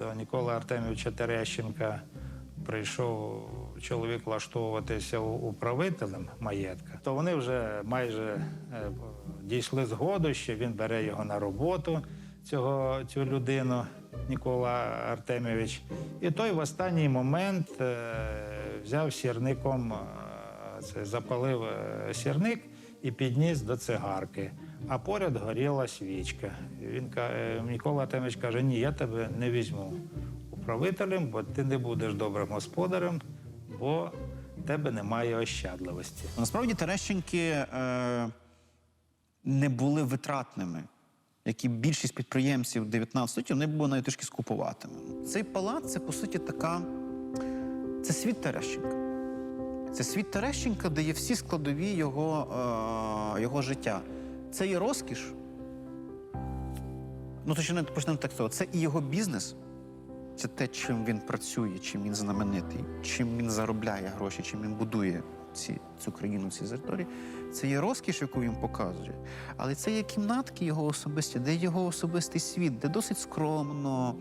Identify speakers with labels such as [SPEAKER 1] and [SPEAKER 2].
[SPEAKER 1] до Ніколи Артемовича Терещенка прийшов чоловік влаштовуватися управителем маєтка, то вони вже майже е, дійшли згоду, що він бере його на роботу, цього, цю людину, Нікола Артемович. І той в останній момент е, взяв сірником, е, це, запалив сірник і підніс до цигарки. А поряд горіла свічка. Він ка- е, Микола Артемович каже: ні, я тебе не візьму управителем, бо ти не будеш добрим господарем, бо в тебе немає ощадливості.
[SPEAKER 2] Насправді Терещенки е, не були витратними, як і більшість підприємців 19 століття, вони були навіть трішки скупуватими. Цей палац це по суті така. Це світ Терещенка. Це світ Терещенка, де є всі складові його, е, його життя. Це є розкіш. Ну, точно почнемо так того. Це і його бізнес, це те, чим він працює, чим він знаменитий, чим він заробляє гроші, чим він будує ці, цю країну, ці території. Це є розкіш, яку він показує. Але це є кімнатки його особисті, де його особистий світ, де досить скромно,